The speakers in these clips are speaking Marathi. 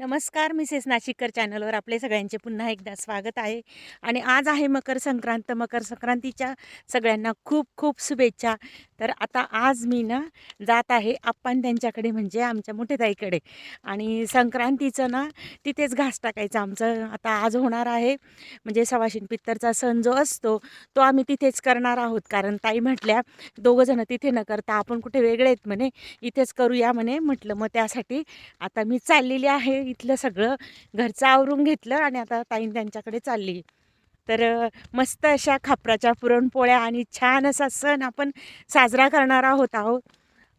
नमस्कार मिसेस नाशिककर चॅनलवर आपले सगळ्यांचे पुन्हा एकदा स्वागत आहे. आणि आज आहे मकर संक्रांत. मकर संक्रांतीच्या सगळ्यांना खूप खूप शुभेच्छा. तर आता आज मी ना जात आहे आप्पान त्यांच्याकडे म्हणजे आमच्या मोठेताईकडे आणि संक्रांतीचं ना तिथेच घास टाकायचं आमचं. आता आज होणार आहे म्हणजे सवाशीन पित्तरचा सण जो असतो तो आम्ही तिथेच करणार आहोत. कारण ताई म्हटल्या दोघंजणं तिथे न करता आपण कुठे वेगळे आहेत म्हणे इथेच करूया म्हणे म्हटलं. मग त्यासाठी आता मी चाललेली आहे इथलं सगळं. घरचं आवरून घेतलं आणि आता ताईन त्यांच्याकडे चालली. तर मस्त अशा खापराच्या पुरणपोळ्या आणि छान असा सण आपण साजरा करणार आहोत आहोत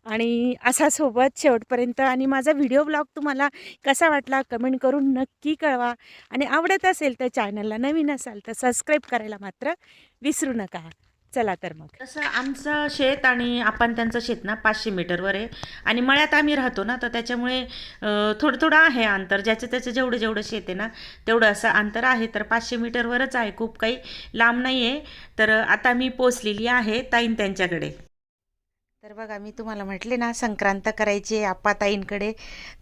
आणि असा सोबत शेवटपर्यंत आणि माझा व्हिडिओ ब्लॉग तुम्हाला कसा वाटला कमेंट करून नक्की कळवा. आणि आवडत असेल तर चॅनलला नवीन असाल तर सबस्क्राईब करायला मात्र विसरू नका. चला तर मग. तसं आमचं शेत आणि आपण त्यांचं शेत ना पाचशे मीटरवर आहे. आणि मळ्यात आम्ही राहतो ना तर त्याच्यामुळे थोडं थोडं आहे अंतर. ज्याचं त्याचं जेवढं जेवढं शेत आहे ना तेवढं असं अंतर आहे. तर पाचशे मीटरवरच आहे. खूप काही लांब नाही आहे तर आता मी पोचलेली आहे ताईन त्यांच्याकडे. तर बघा मी तुम्हाला म्हटले ना संक्रांत करायची आहे आप्पा ताईंकडे.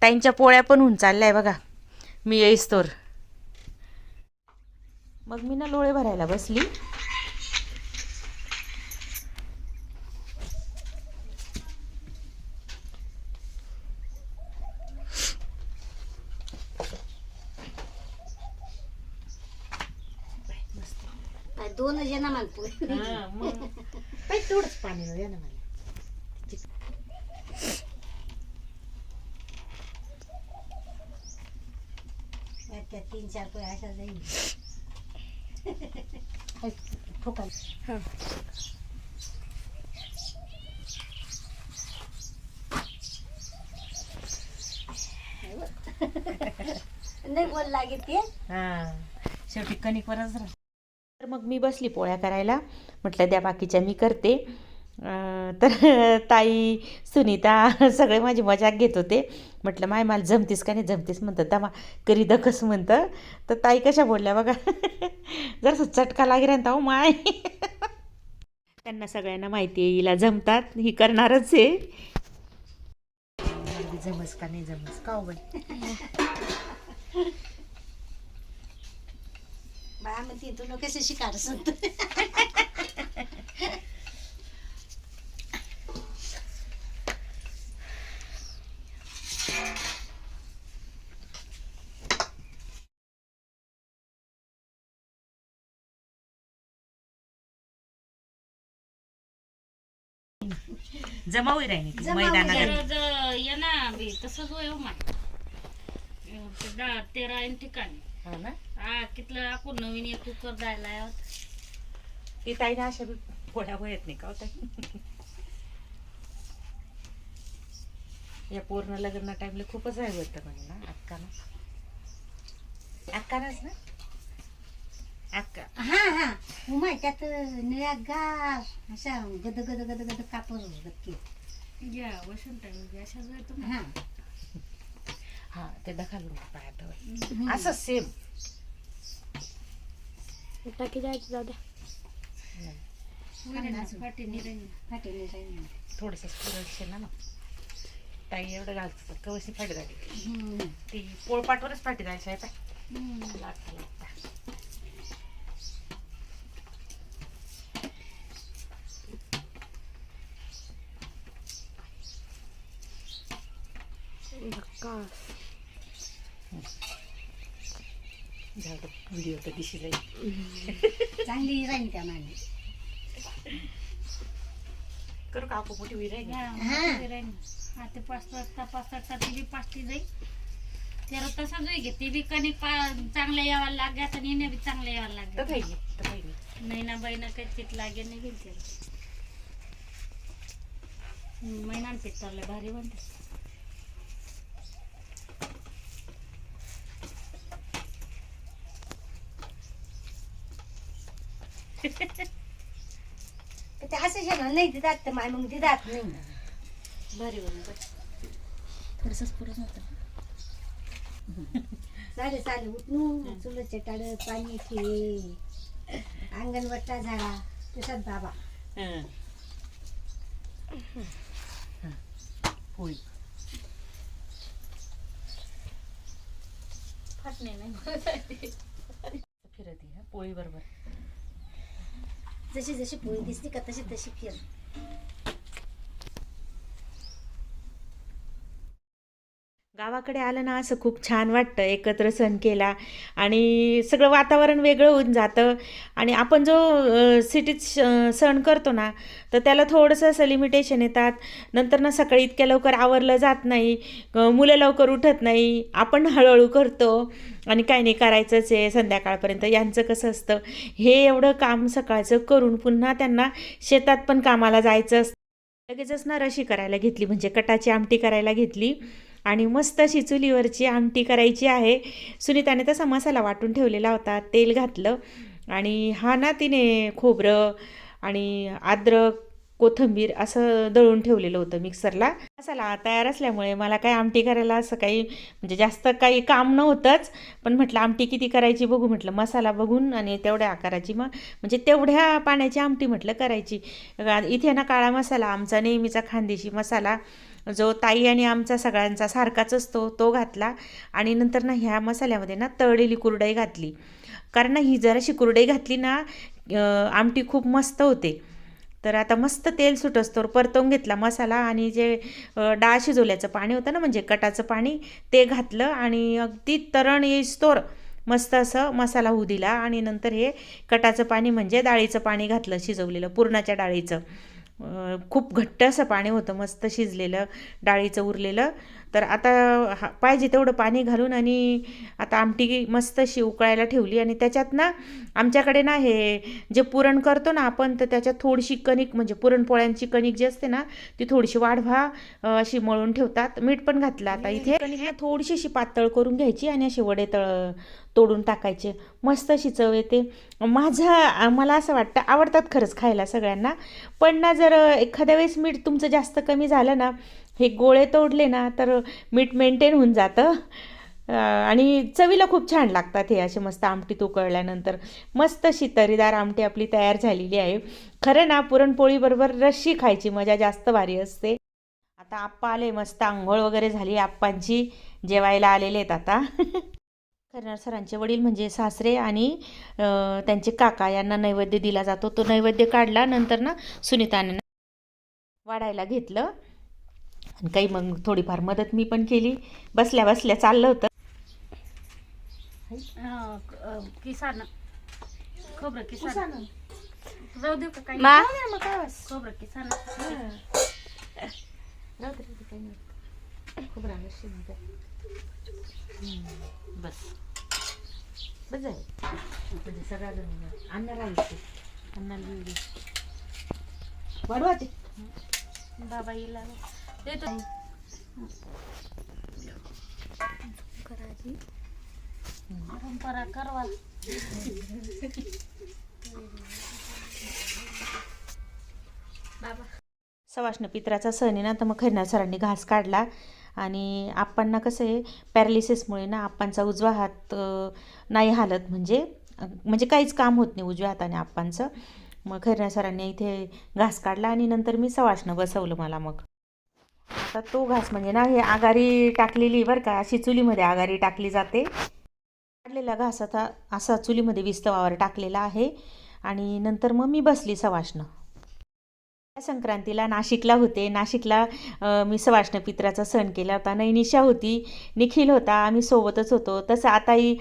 ताईंच्या पोळ्या पण होऊन चालल्या आहे बघा. मी येईस तोर मग मी ना लोळे भरायला बसली. दोन जण मानतो काही तेवढंच पाणी द्या ना मला. त्या तीन चार पोळ्या अशा जाईल. ठोकायला नाही बोल लागेल ते. हां. शेवटी कणिकवरच राह तर मग मी बसली पोळ्या करायला. म्हटलं द्या बाकीच्या मी करते. तर ताई सुनीता सगळे माझी मजाक घेत होते. म्हटलं माय मला जमतीस का नाही? जमतीस म्हणतात. दमा करी दखस म्हणतं. तर ताई कशा बोलल्या बघा. जरासं चटका लागेल ना हो माय. त्यांना सगळ्यांना माहिती आहे हिला जमतात. ही करणारच आहे. जमस का नाही जमस? का बाळा म्हणते तुला कसं शिकायचं जमावी राहिली ती जमावी मैदानात. राहिली. तर ये ना बी तसंच होय हो माय तेरा आणि ठिकाणी. हो ना? हा कितलं आपण नवीन एक कुकर जायला आहोत. ती ताईला अशा बी पोळ्या होत नाही का हो ताई? या पूर्ण लग्न टाइमला खूपच आहे होतं म्हणे ना अक्काना. अक्कानाच ना? अक्का. हा हा. उमाय त्यात निळ्या गार अशा गद गद गद गद कापूर गदकी घ्या वसंत अशा तुम्ही हा. हा ते दखालून पायात धवल असं सेम टाकी जायचं जाऊ द्या. थोडस ना. मग ताई एवढं घालत कवशी फाटी झाली. ती पोळपाटवरच फाटी जायची आहे पाय लागता लागता. व्हिडिओ तर दिशी जाईल चांगली राहील त्या माने करू का आपण मोठी आहे का? हा. ते पाच वाजता पाच वाजता ती बी पाचटी जाई. त्याला तसाच होई घे ती बी कणिक पा चांगल्या यावायला लागल्यात आणि येण्या बी चांगल्या यावायला तर लागल्या पाहिजे तर पाहिजे नाही ना बाई ना काही चित लागे नाही गेल त्याला. महिना पित्तरले भारी बनते. ते असं शेण नाही दिदात तर माय मग दिदात नाही भारी बनते थोडसंच पुरत होतं चालेल चालेल उठून चुलत चटाड पाणी ठे अंगण वट्टा झाडा तुझ्यात बाबा. हं. पोळी वाटणे नाही. फिरती हा. पोळी बरोबर. जशी जशी पोळी दिसली का तशी तशी फिर. गावाकडे आलं ना असं खूप छान वाटतं एकत्र सण केला आणि सगळं वातावरण वेगळं होऊन जातं. आणि आपण जो सिटीत श- सण करतो ना तर त्याला थोडंसं असं लिमिटेशन येतात. नंतर ना सकाळी इतक्या लवकर आवरलं जात नाही मुलं लवकर उठत नाही. आपण हळूहळू करतो आणि काही नाही करायचंच आहे. संध्याकाळपर्यंत यांचं कसं असतं हे एवढं काम सकाळचं करून पुन्हा त्यांना शेतात पण कामाला जायचं असतं. लगेचच ना रशी करायला घेतली म्हणजे कटाची आमटी करायला घेतली. आणि मस्त अशी चुलीवरची आमटी करायची आहे. सुनीताने तसा मसाला वाटून ठेवलेला होता. तेल घातलं आणि हा ना तिने खोबरं आणि अद्रक कोथिंबीर असं दळून ठेवलेलं होतं मिक्सरला. मसाला तयार असल्यामुळे मला काय आमटी करायला असं काही म्हणजे जास्त काही काम नव्हतंच. पण म्हटलं आमटी किती करायची बघू म्हटलं. मसाला बघून आणि तेवढ्या आकाराची मग म्हणजे तेवढ्या पाण्याची आमटी म्हटलं करायची. इथे ना काळा मसाला आमचा नेहमीचा खानदेशी मसाला जो ताई आणि आमचा सगळ्यांचा सारखाच असतो तो घातला. आणि नंतर ना ह्या मसाल्यामध्ये ना तळलेली कुरडई घातली. कारण ना ही जराशी कुरडई घातली ना आमटी खूप मस्त होते. तर आता मस्त तेल सुटस्तोर परतवून घेतला मसाला आणि जे डाळ शिजवल्याचं पाणी होतं ना म्हणजे कटाचं पाणी ते घातलं आणि अगदी तरण येईस्तोर मस्त असं मसाला होऊ दिला आणि नंतर हे कटाचं पाणी म्हणजे डाळीचं पाणी घातलं शिजवलेलं पुरणाच्या डाळीचं. खूप घट्ट असं पाणी होतं मस्त शिजलेलं डाळीचं उरलेलं तर आता हा पाहिजे तेवढं पाणी घालून आणि आता आमटी मस्त अशी उकळायला ठेवली आणि त्याच्यात ना आमच्याकडे ना हे जे पुरण करतो ना आपण तर त्याच्यात थोडीशी कणिक म्हणजे पुरणपोळ्यांची कणिक जी असते ना ती थोडीशी वाढवा अशी मळून ठेवतात. मीठ पण घातलं आता इथे. कणिक थोडीशी अशी पातळ करून घ्यायची आणि असे वडे तळ तोडून टाकायचे. मस्त अशी चव येते. माझा मला असं वाटतं आवडतात खरंच खायला सगळ्यांना. पण ना जर एखाद्या वेळेस मीठ तुमचं जास्त कमी झालं ना हे गोळे तोडले ना तर मीठ मेंटेन होऊन जातं. आणि चवीला खूप छान लागतात हे असे मस्त आमटीत उकळल्यानंतर मस्त अशी तरीदार आमटी आपली तयार झालेली आहे. खरं ना पुरणपोळीबरोबर रस्सी खायची मजा जास्त भारी असते. आता आप्पा आले मस्त आंघोळ वगैरे झाली आप्पांची जेवायला आलेले आहेत आता. खरणार सरांचे वडील म्हणजे सासरे आणि त्यांचे काका यांना नैवेद्य दिला जातो. तो नैवेद्य काढला नंतर ना सुनीताने वाढायला घेतलं. आणि काही मग थोडीफार मदत मी पण केली. बसल्या बसल्या चाललं होतं. किसान. खोबरं किसान. जाऊ देऊ का काही? मा? खोबरं किसान. बस. म्हणजे जण अन्नाला वाढवाचे बाबा येईल परंपरा करवा. बाबा सवाष्ण पित्राचा सण आहे ना तर मग खैरनार सरांनी घास काढला. आणि आप्पांना कसं आहे पॅरालिसिसमुळे ना आप्पांचा उजवा हात नाही हालत. म्हणजे म्हणजे काहीच काम होत नाही उजव्या हाताने आप्पांचं. मग खैरनार सरांनी इथे घास काढला आणि नंतर मी सवाष्ण बसवलं मला मग. आता तो घास म्हणजे ना हे आघारी टाकलेली बरं का अशी चुलीमध्ये आघारी टाकली जाते. काढलेला घास आता असा चुलीमध्ये विस्तवावर टाकलेला आहे आणि नंतर मग मी बसली सवाष्ण. संक्रांतीला नाशिकला होते. नाशिकला मी सवाष्ण पित्राचा सण केला होता. नैनिशा होती निखिल होता आम्ही सोबतच होतो. तसं आताही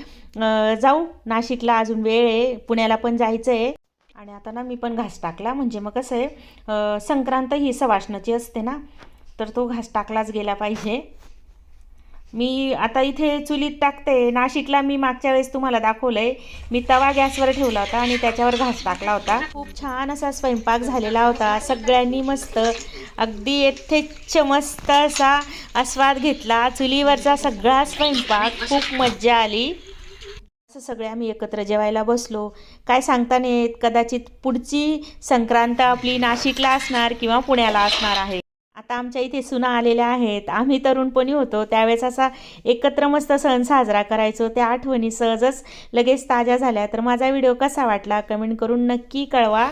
जाऊ. नाशिकला अजून वेळ आहे. पुण्याला पण जायचं आहे आणि आता ना मी पण घास टाकला. म्हणजे मग कसं आहे संक्रांत ही सवाष्णाची असते ना. तर तो घास टाकलाच गेला पाहिजे. मी आता इथे चुलीत टाकते. नाशिकला मी मागच्या वेळेस तुम्हाला दाखवलंय. मी तवा गॅसवर ठेवला होता आणि त्याच्यावर घास टाकला होता. खूप छान असा स्वयंपाक झालेला होता. सगळ्यांनी मस्त अगदी येथेच मस्त असा आस्वाद घेतला. चुलीवरचा सगळा स्वयंपाक. खूप मज्जा आली. असं सगळे आम्ही एकत्र जेवायला बसलो. काय सांगता नाही येत. कदाचित पुढची संक्रांत आपली नाशिकला असणार किंवा पुण्याला असणार आहे. आता आमच्या इथे सुना आलेल्या आहेत. आम्ही तरुणपणी होतो. त्यावेळेस असा एकत्र मस्त सण साजरा करायचो. त्या आठवणी सहजच लगेच ताज्या झाल्या. तर माझा व्हिडिओ कसा वाटला? कमेंट करून नक्की कळवा.